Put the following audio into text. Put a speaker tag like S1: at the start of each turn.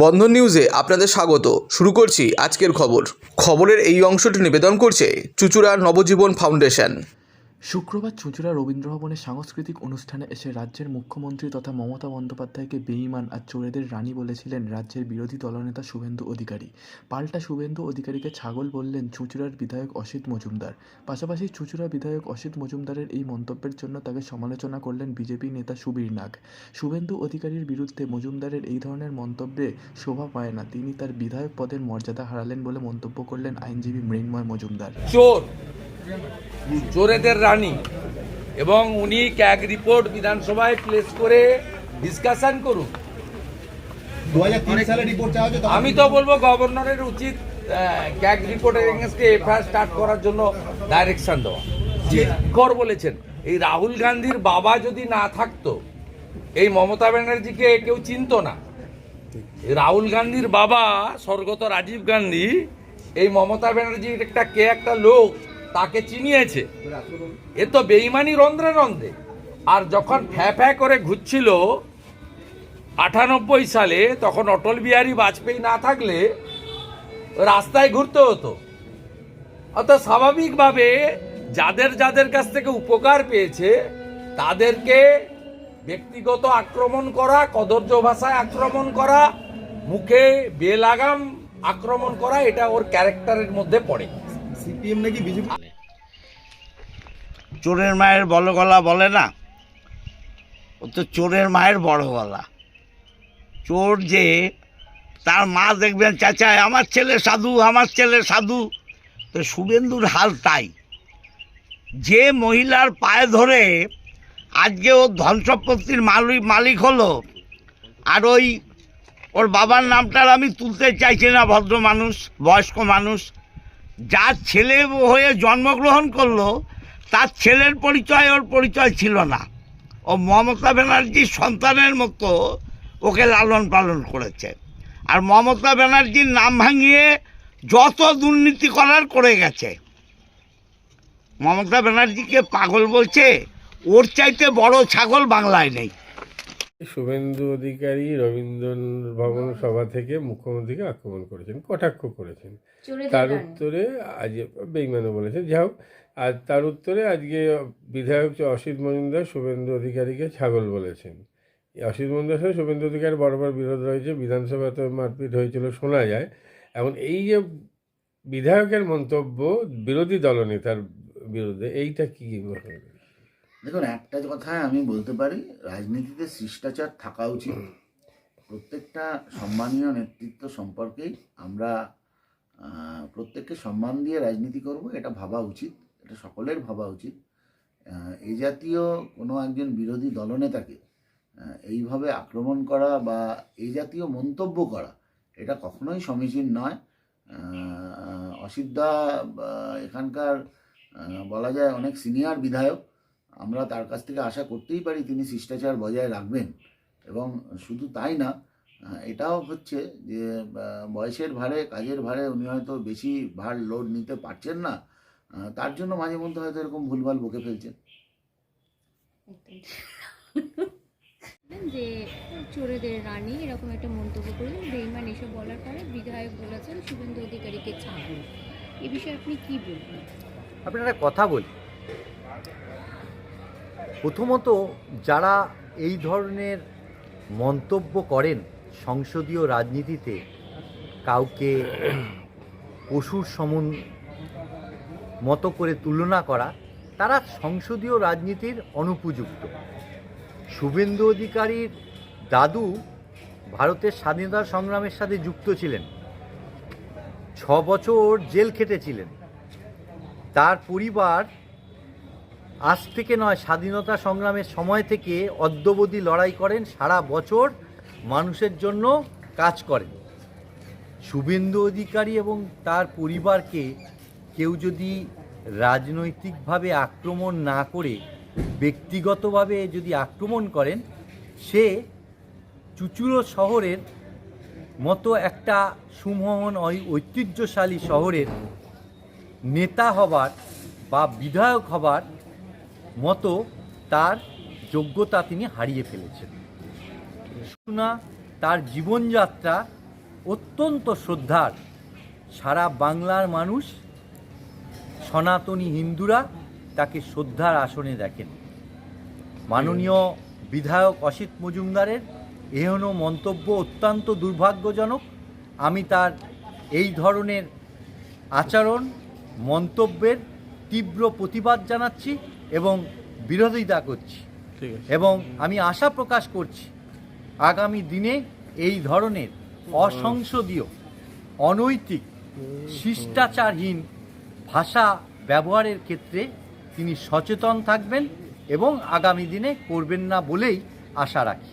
S1: বন্ধন নিউজে আপনাদের স্বাগত। শুরু করছি আজকের খবর। খবরের এই অংশটি নিবেদন করছে চুচুড়ার নবজীবন ফাউন্ডেশন।
S2: শুক্রবার চুঁচুড়া রবীন্দ্র ভবনে সাংস্কৃতিক অনুষ্ঠানে এসে রাজ্যের মুখ্যমন্ত্রী তথা মমতা বন্দ্যোপাধ্যায়কে বেঈমান আর চোরেদের রানী বলেছিলেন রাজ্যের বিরোধী দলনেতা শুভেন্দু অধিকারী। পাল্টা শুভেন্দু অধিকারীকে ছাগল বললেন চুঁচুড়ার বিধায়ক অসিত মজুমদার। পাশাপাশি চুঁচুড়া বিধায়ক অসিত মজুমদারের এই মন্তব্যের জন্য তাকে সমালোচনা করলেন বিজেপি নেতা সুবীর নাগ। শুভেন্দু অধিকারীর বিরুদ্ধে মজুমদারের এই ধরনের মন্তব্যে শোভা পায় না। তিনি তার বিধায়ক পদের মর্যাদা হারালেন বলে মন্তব্য করলেন আইনজীবী মৃন্ময় মজুমদার।
S3: চোর! চোরেদের রানী এবং উনি ক্যাগ রিপোর্ট বিধানসভায় প্লেস করে ডিসকাশন করুন। আমি তো বলব গভর্নরের উচিত ক্যাগ রিপোর্টের এগেনস্টে এফআইআর স্টার্ট করার জন্য ডাইরেকশন দেওয়া। কর বলেছেন এই রাহুল গান্ধীর বাবা যদি না থাকতো এই মমতা ব্যানার্জিকে কেউ চিনতো না। রাহুল গান্ধীর বাবা স্বর্গত রাজীব গান্ধী এই মমতা ব্যানার্জির একটা কে একটা লোক তাকে চিনিয়েছে। এ তো বেইমানি রন্ধ্রে রন্ধ্রে। আর যখন ফ্যা ফ্যা করে ঘুরছিল, আটানব্বই সালে তখন অটল বিহারী বাজপেয়ী না থাকলে রাস্তায় ঘুরতে হতো। অর্থাৎ স্বাভাবিকভাবে যাদের যাদের কাছ থেকে উপকার পেয়েছে, তাদেরকে ব্যক্তিগত আক্রমণ করা, কদর্য ভাষায় আক্রমণ করা, মুখে বেলাগাম আক্রমণ করা, এটা ওর ক্যারেক্টারের মধ্যে পড়ে।
S4: সিপিএম নাকি বিজেপি?
S5: চোরের মায়ের বড় গলা বলে না? ও তো চোরের মায়ের বড় গলা। চোর যে তার মা দেখবেন চাচায় আমার ছেলে সাধু, আমার ছেলে সাধু। তো শুভেন্দুর হাল তাই। যে মহিলার পায়ে ধরে আজকে ও ধন সম্পত্তির মালিক মালিক হলো, আর ওই ওর বাবার নামটার আমি তুলতে চাইছি না, ভদ্র মানুষ, বয়স্ক মানুষ। যার ছেলে হয়ে জন্মগ্রহণ করল, তার ছেলের পরিচয় ওর পরিচয় ছিল না। ও মমতা ব্যানার্জির সন্তানের মতো ওকে লালন পালন করেছে। আর মমতা ব্যানার্জির নাম ভাঙিয়ে যত দুর্নীতি করার করে গেছে। মমতা ব্যানার্জিকে পাগল বলছে, ওর চাইতে বড় ছাগল বাংলায় নেই।
S6: শুভেন্দু অধিকারী রবীন্দ্র ভবন সভা থেকে মুখ্যমন্ত্রীকে আক্রমণ করেছেন কটাক্ষ করেছেন। তার উত্তরে আজ বেইমানও বলেছেন। যাই হোক আর তার উত্তরে আজকে বিধায়ক অসিত মজুমদার শুভেন্দু অধিকারীকে ছাগল বলেছেন। এই অসিত মজুমদার সাথে শুভেন্দু অধিকারী বরাবর বিরোধ রয়েছে বিধানসভাতে মারপিট হয়েছিল শোনা যায়। এখন এই যে বিধায়কের মন্তব্য বিরোধী দলনেতার বিরুদ্ধে এইটা কী ঘটনা
S7: দেখুন, একটা কথায় আমি বলতে পারি, রাজনীতিতে শিষ্টাচার থাকা উচিত। প্রত্যেকটা সম্মানীয় নেতৃত্ব সম্পর্কেই আমরা প্রত্যেককে সম্মান দিয়ে রাজনীতি করব, এটা ভাবা উচিত, এটা সকলের ভাবা উচিত। এই জাতীয় কোনো একজন বিরোধী দলনেতাকে এইভাবে আক্রমণ করা বা এই জাতীয় মন্তব্য করা, এটা কখনোই সমীচীন নয়। অসিদ্ধা এখানকার বলা যায় অনেক সিনিয়র বিধায়ক আমরা তার কাছ থেকে আশা করতেই পারি তিনি শিষ্টাচার বজায় রাখবেন। এবং শুধু তাই না এটাও হচ্ছে যে বয়সের ভারে কাজের ভারে উনি হয়তো বেশি ভার লোড নিতে পারছেন না তার জন্য মাঝে মধ্যে হয়তো এরকম ভুলভাল বকে ফেলছেন।
S8: যে চোরেদের রানী এরকম একটা মন্তব্য করলেন বেইমান এসব বলার পরে বিধায়ক বলেছেন শুভেন্দু অধিকারীকে ছাগল এ বিষয়ে আপনি কি বলবেন?
S9: আপনারা কথা বলি। প্রথমত যারা এই ধরনের মন্তব্য করেন সংসদীয় রাজনীতিতে, কাউকে পশুর সমন মতো করে তুলনা করা, তারা সংসদীয় রাজনীতির অনুপযুক্ত। শুভেন্দু অধিকারীর দাদু ভারতের স্বাধীনতা সংগ্রামের সাথে যুক্ত ছিলেন। ছ বছর জেল খেটেছিলেন। তার পরিবার আজ থেকে নয়, স্বাধীনতা সংগ্রামের সময় থেকে অদ্যবধি লড়াই করেন, সারা বছর মানুষের জন্য কাজ করেন। শুভেন্দু অধিকারী এবং তার পরিবারকে কেউ যদি রাজনৈতিকভাবে আক্রমণ না করে, ব্যক্তিগতভাবে যদি আক্রমণ করেন, সে চুচুড়ো শহরের মতো একটা সুমোহন ঐতিহ্যশালী শহরের নেতা হবার বা বিধায়ক হবার মতো তার যোগ্যতা তিনি হারিয়ে ফেলেছেন। না তার জীবনযাত্রা অত্যন্ত শ্রদ্ধার। সারা বাংলার মানুষ, সনাতনী হিন্দুরা তাকে শ্রদ্ধার আসনে দেখেন। মাননীয় বিধায়ক অসিত মজুমদারের এহেন মন্তব্য অত্যন্ত দুর্ভাগ্যজনক। আমি তার এই ধরনের আচরণ, মন্তব্যের তীব্র প্রতিবাদ জানাচ্ছি। এবং বিরোধিতা করছি। এবং আমি আশা প্রকাশ করছি আগামী দিনে এই ধরনের অসংসদীয় অনৈতিক শিষ্টাচারহীন ভাষা ব্যবহারের ক্ষেত্রে তিনি সচেতন থাকবেন এবং আগামী দিনে করবেন না বলেই আশা রাখি।